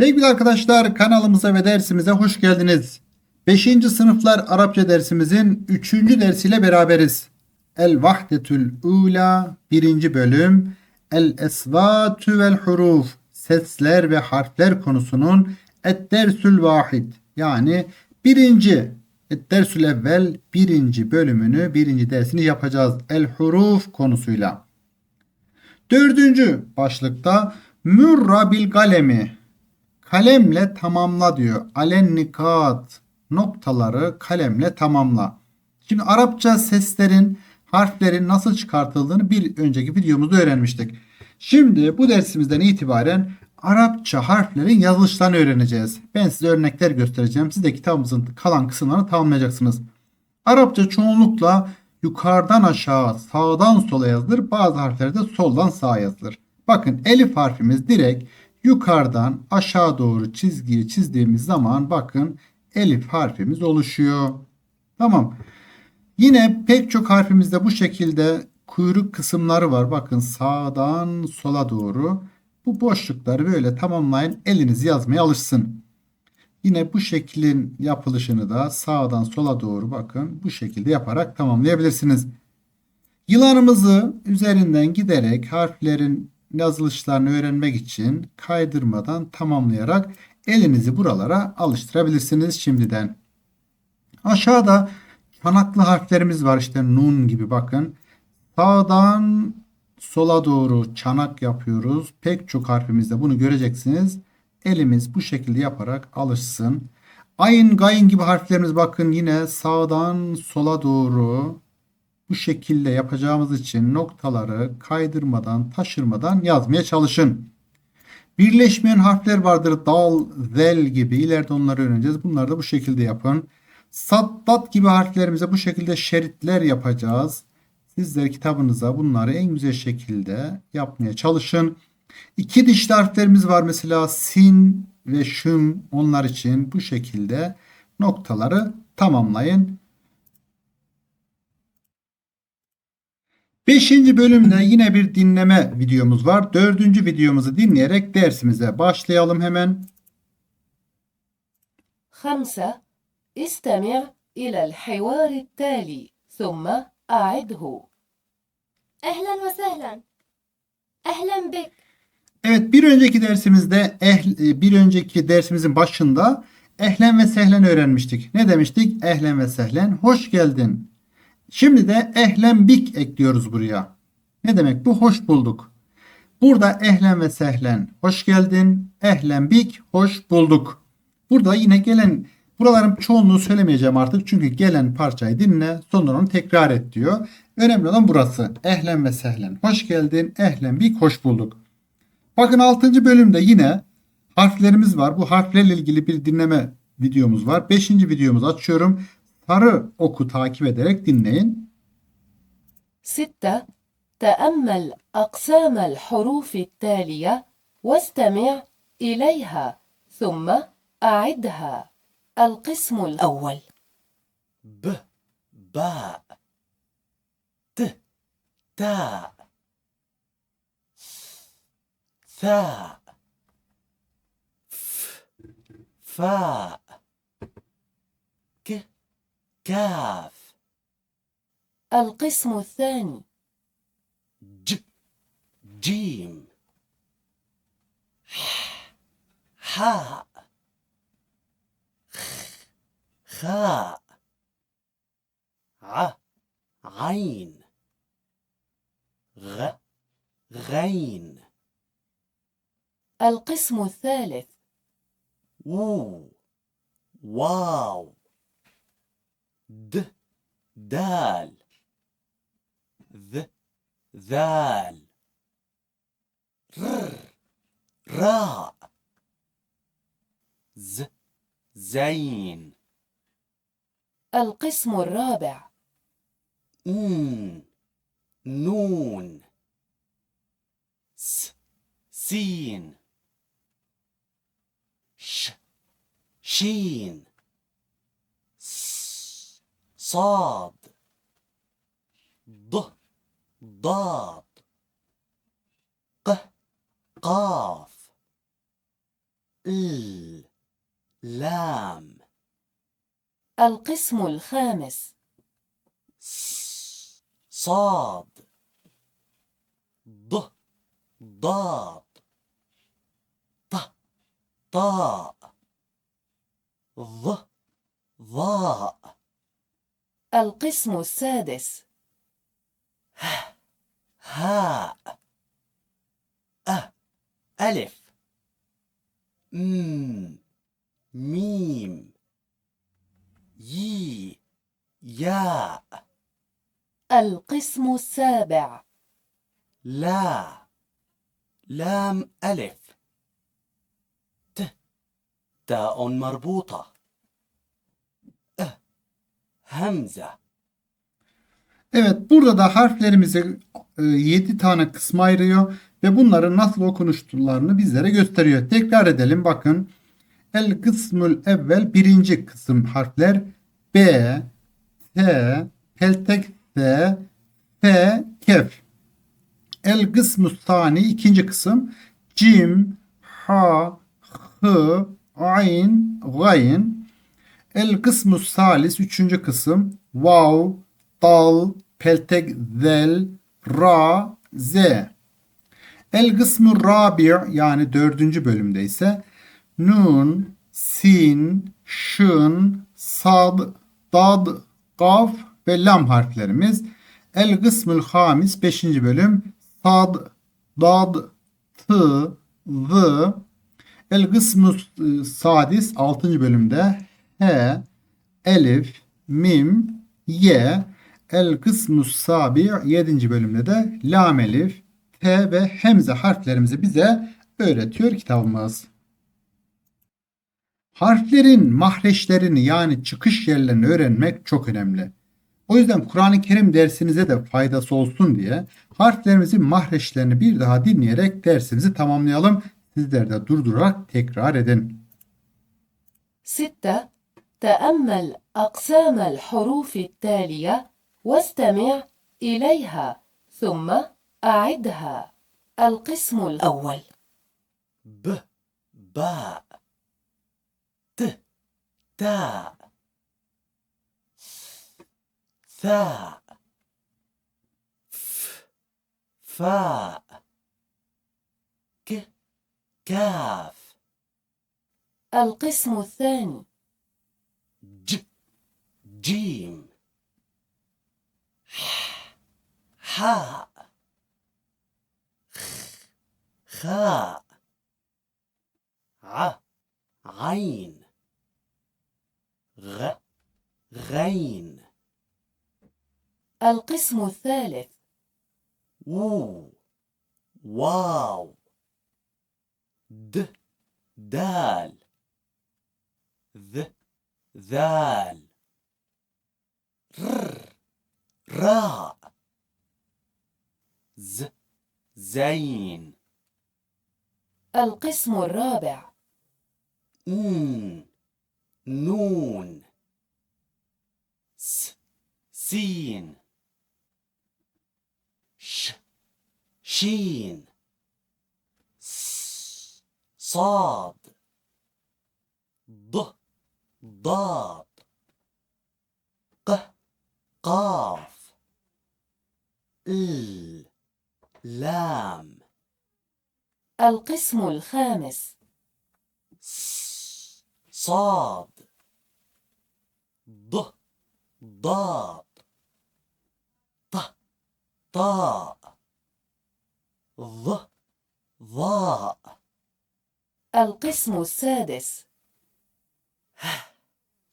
Sevgili arkadaşlar kanalımıza ve dersimize hoş geldiniz. 5. sınıflar Arapça dersimizin 3. dersiyle beraberiz. El Vahdetül Ula 1. bölüm El Esvatü vel Huruf Sesler ve harfler konusunun Et Dersül Vahid yani birinci Et Dersül Evvel birinci bölümünü birinci dersini yapacağız. El Huruf konusuyla. Dördüncü başlıkta Mürra bil kalemi kalemle tamamla diyor. Alen nikat noktaları kalemle tamamla. Şimdi Arapça seslerin harflerin nasıl çıkartıldığını bir önceki videomuzda öğrenmiştik. Şimdi bu dersimizden itibaren Arapça harflerin yazılışlarını öğreneceğiz. Ben size örnekler göstereceğim. Siz de kitabımızın kalan kısımlarını tamamlayacaksınız. Arapça çoğunlukla yukarıdan aşağı, sağdan sola yazılır. Bazı harfler de soldan sağa yazılır. Bakın elif harfimiz direkt yukarıdan aşağı doğru çizgiyi çizdiğimiz zaman bakın elif harfimiz oluşuyor. Tamam. Yine pek çok harfimizde bu şekilde kuyruk kısımları var. Bakın sağdan sola doğru. Bu boşlukları böyle tamamlayın. Eliniz yazmaya alışsın. Yine bu şeklin yapılışını da sağdan sola doğru bakın bu şekilde yaparak tamamlayabilirsiniz. Yılanımızı üzerinden giderek harflerin yazılışlarını öğrenmek için kaydırmadan tamamlayarak elinizi buralara alıştırabilirsiniz şimdiden. Aşağıda çanaklı harflerimiz var işte nun gibi bakın. Sağdan sola doğru çanak yapıyoruz. Pek çok harfimizde bunu göreceksiniz. Elimiz bu şekilde yaparak alışsın. Ayın, gayın gibi harflerimiz bakın yine sağdan sola doğru bu şekilde yapacağımız için noktaları kaydırmadan, taşırmadan yazmaya çalışın. Birleşmeyen harfler vardır. Dal, zel gibi. İleride onları öğreneceğiz. Bunları da bu şekilde yapın. Sattat gibi harflerimize bu şekilde şeritler yapacağız. Sizler kitabınıza bunları en güzel şekilde yapmaya çalışın. İki dişli harflerimiz var mesela sin ve şın onlar için bu şekilde noktaları tamamlayın. Beşinci bölümde yine bir dinleme videomuz var. Dördüncü videomuzu dinleyerek dersimize başlayalım hemen. خمسة استمع إلى الحوار التالي ثم أعده أهلا وسهلا أهلا بك Evet bir önceki dersimizde ehl- bir önceki dersimizin başında ehlen ve sehlen öğrenmiştik. Ne demiştik? Ehlen ve sehlen hoş geldin. Şimdi de ehlen bik ekliyoruz buraya. Ne demek bu? Hoş bulduk. Burada ehlen ve sehlen hoş geldin. Ehlen bik hoş bulduk. Burada yine gelen buraların çoğunluğu söylemeyeceğim artık çünkü gelen parçayı dinle sonra onu tekrar et diyor. Önemli olan burası. Ehlen ve sehlen hoş geldin. Ehlen bik hoş bulduk. Bakın 6. bölümde yine harflerimiz var. Bu harflerle ilgili bir dinleme videomuz var. 5. videomuzu açıyorum. Sarı oku takip ederek dinleyin. ستة تأمل أقسام الحروف التالية واستمع إليها ثم أعدها القسم الأول ب باء ت تاء ثاء ف فاء ك كاف. القسم الثاني. ج جيم. ح حاء. خ خاء. ع عين. غ غين. القسم الثالث. وو واو. د دال. ذ ذال. ر راء. ز زين. القسم الرابع. ن نون. س سين. ش شين. صاد. ض ضاد. ق قاف. ال لام. القسم الخامس. صاد. ض ضاد. ط طاء. ظ ظاء. القسم السادس. هاء أ ألف. م ميم. يي. ياء القسم السابع. لا. لام ألف. ت. تاء مربوطة. hemze. Evet burada da harflerimizi e, 7 tane kısma ayırıyor ve bunların nasıl okunuşlarını bizlere gösteriyor. Tekrar edelim bakın. El kısmül evvel birinci kısım harfler B, T, peltek S, F, kef. El kısmü sani ikinci kısım cim, ha, hı, ayn, gayn. El kısmü salis üçüncü kısım Vav, Dal, Peltek, Zel, Ra, Z. El kısmı rabi yani dördüncü bölümde ise Nun, Sin, Şın, Sad, Dad, Kaf ve Lam harflerimiz. El kısmül hamis beşinci bölüm Sad, Dad, Tı, Z. El kısmü e, sadis 6. bölümde H, Elif, Mim, Y, El kısmus sabi 7. bölümde de lam elif, T ve hemze harflerimizi bize öğretiyor kitabımız. Harflerin mahreçlerini yani çıkış yerlerini öğrenmek çok önemli. O yüzden Kur'an-ı Kerim dersinize de faydası olsun diye harflerimizin mahreçlerini bir daha dinleyerek dersimizi tamamlayalım. Sizler de durdurarak tekrar edin. Sitte تأمل أقسام الحروف التالية واستمع إليها ثم أعدها. القسم الأول. ب باء ت تاء ثاء ف فاء ك كاف. القسم الثاني. جيم. حاء. خاء. ع عين. غ. غين. القسم الثالث. وو واو. د. دال. ذ. ذال ر راء ز زين. القسم الرابع. ن نون. س سين. ش شين. س صاد. ض ضاد. ق قاف. ال لام. القسم الخامس. صاد. ض ضاد. ط طاء. ظ ظاء. القسم السادس.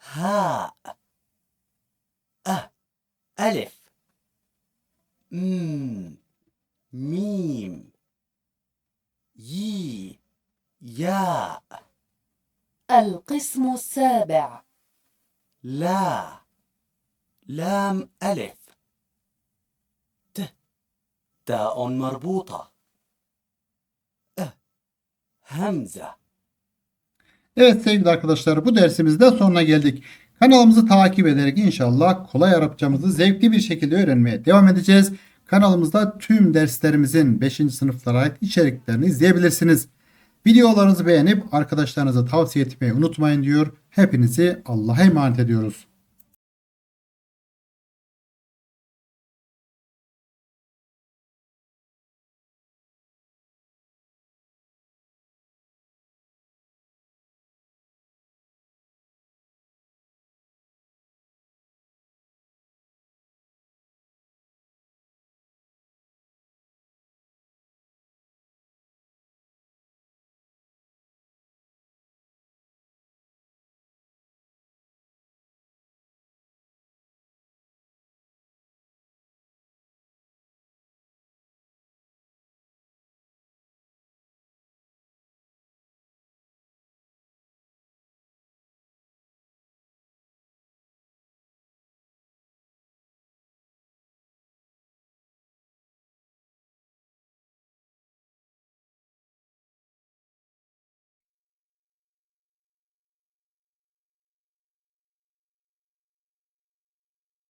هاء. أ ألف. م ميم يي ياء القسم السابع لا لام ألف ت تاء مربوطة أ همزة Evet sevgili arkadaşlar bu dersimizde sonuna geldik. Kanalımızı takip ederek inşallah kolay Arapçamızı zevkli bir şekilde öğrenmeye devam edeceğiz. Kanalımızda tüm derslerimizin 5. sınıflara ait içeriklerini izleyebilirsiniz. Videolarınızı beğenip arkadaşlarınıza tavsiye etmeyi unutmayın diyor. Hepinizi Allah'a emanet ediyoruz.